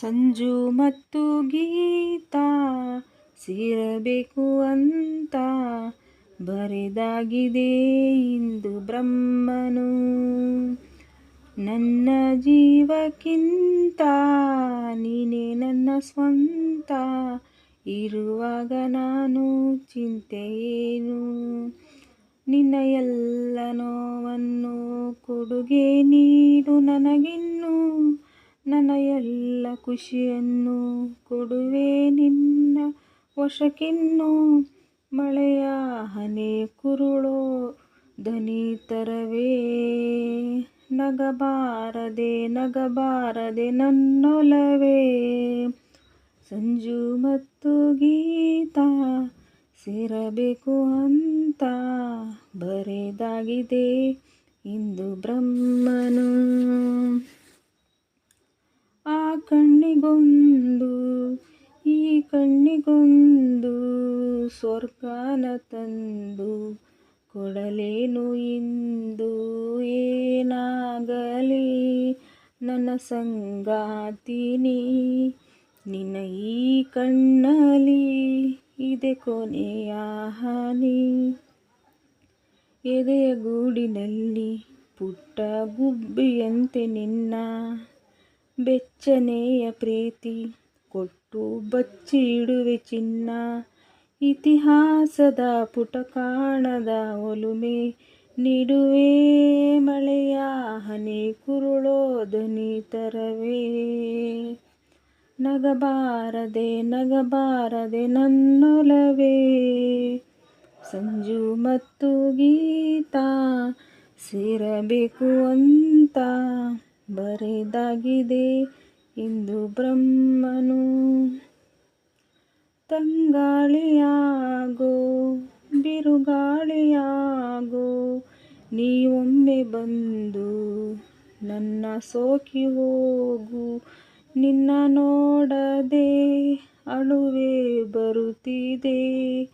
ಸಂಜು ಮತ್ತು ಗೀತಾ ಸೇರಬೇಕು ಅಂತ ಬರೆದಾಗಿದೆ ಇಂದು ಬ್ರಹ್ಮನು. ನನ್ನ ಜೀವಕ್ಕಿಂತ ನೀನೇ ನನ್ನ ಸ್ವಂತ, ಇರುವಾಗ ನಾನು ಚಿಂತೆಯೇನು ನಿನ್ನ ಎಲ್ಲ ನೋವನ್ನು ಕೊಡುಗೆ ನೀಡು ನನಗಿನ್ನು. ನನ್ನ ಎಲ್ಲ ಖುಷಿಯನ್ನು ಕೊಡುವೆ ನಿನ್ನ ವಶಕ್ಕಿನ್ನು. ಮಳೆಯ ಹನಿ ಕುರುಳೋ, ಧ್ವನಿ ನಗಬಾರದೆ ನಗಬಾರದೆ ನನ್ನೊಲವೇ. ಸಂಜು ಮತ್ತು ಗೀತಾ ಸೇರಬೇಕು ಅಂತ ಬರೆದಾಗಿದೆ ಇಂದು ಬ್ರಹ್ಮನು. ಕಣ್ಣಿಗೊಂದು, ಈ ಕಣ್ಣಿಗೊಂದು ಸ್ವರ್ಗನ ತಂದು ಕೊಡಲೇನು ಇಂದು? ಏನಾಗಲಿ ನನ್ನ ಸಂಗಾತಿನಿ, ನಿನ್ನ ಈ ಕಣ್ಣಲಿ ಇದೆ ಕೊನೆಯ ಹಾನಿ. ಎದೆಯ ಗೂಡಿನಲ್ಲಿ ಪುಟ್ಟ ಗುಬ್ಬಿಯಂತೆ ನಿನ್ನ ಬೆಚ್ಚನೆಯ ಪ್ರೀತಿ ಕೊಟ್ಟು ಬಚ್ಚಿಡುವೆ ಚಿನ್ನ. ಇತಿಹಾಸದ ಪುಟ ಕಾಣದ ಒಲುಮೆ ನೀಡುವೆ ಮಳೆಯ ಹನಿ ಕುರುಳೋ ಧ್ವನಿ ತರವೇ. ನಗಬಾರದೆ ನಗಬಾರದೆ ನನ್ನೊಲವೇ. ಸಂಜು ಮತ್ತು ಗೀತಾ ಸೇರಬೇಕು ಅಂತ. ಬರೆದಾಗಿದೆ ಇಂದು ಬ್ರಹ್ಮನು. ತಂಗಾಳಿಯಾಗೋ, ಬಿರುಗಾಳಿಯಾಗೋ, ನೀವೊಮ್ಮೆ ಬಂದು ನನ್ನ ಸೋಕಿ ಹೋಗು. ನಿನ್ನ ನೋಡದೆ ಅಳುವೆ ಬರುತ್ತಿದೆ,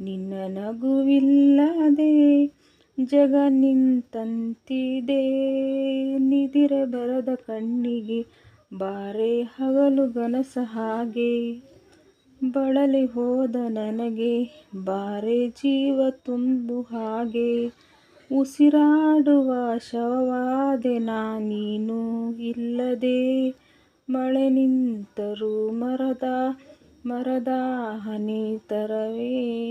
ನಿನ್ನ ನಗುವಿಲ್ಲದೆ ಜಗ ನಿಂತಂತಿದೆ ನಿದಿರೆ ಬರದ ಕಣ್ಣಿಗೆ ಬಾರೆ ಹಗಲು ಗನಸ ಹಾಗೆ. ಬಳಲಿ ಹೋದ ನನಗೆ ಬಾರೆ ಜೀವ ತುಂಬು ಹಾಗೆ. ಉಸಿರಾಡುವ ಶವವಾದೆ ನಾನೀನು ಇಲ್ಲದೆ. ಮಳೆ ನಿಂತರೂ ಮರದ ಮರದ ಹನಿ ತರವೇ.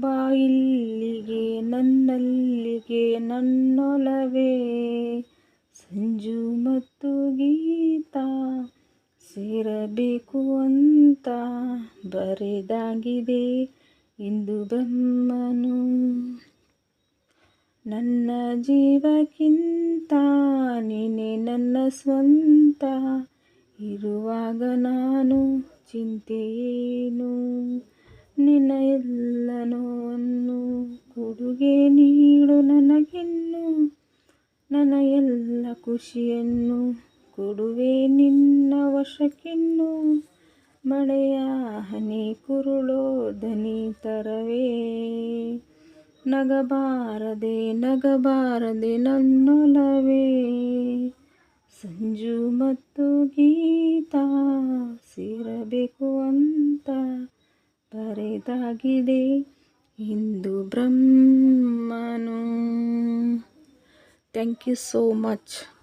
ಬಾಯಿಲ್ಲಿಗೆ, ನನ್ನಲ್ಲಿಗೆ, ನನ್ನೊಲವೇ. ಸಂಜು ಮತ್ತು ಗೀತಾ ಸೇರಬೇಕು ಅಂತ ಬರೆದಾಗಿದೆ ಇಂದು ಬ್ರಹ್ಮನು. ನನ್ನ ಜೀವಕ್ಕಿಂತ ನೀನೆ ನನ್ನ ಸ್ವಂತ. ಇರುವಾಗ ನಾನು ಚಿಂತೆಯೇನು ನಿನ್ನ ಎಲ್ಲ ನೋವನ್ನು ಕೊಡುಗೆ ನೀಡು ನನಗಿನ್ನು. ನನ್ನ ಎಲ್ಲ ಖುಷಿಯನ್ನು ಕೊಡುವೆ ನಿನ್ನ ವಶಕ್ಕಿನ್ನು. ಮಳೆಯ ಹನಿ ಕುರುಳೋ ಧನಿ ತರವೇ. ನಗಬಾರದೆ ನಗಬಾರದೆ ನನ್ನೊಲವೇ. ಸಂಜು ಮತ್ತು ಗೀತಾ, ಸೇರಬೇಕು ಅಂತ. ಬರೆದಾಗಿದೆ. ಇಂದು ಬ್ರಹ್ಮನು. Thank you so much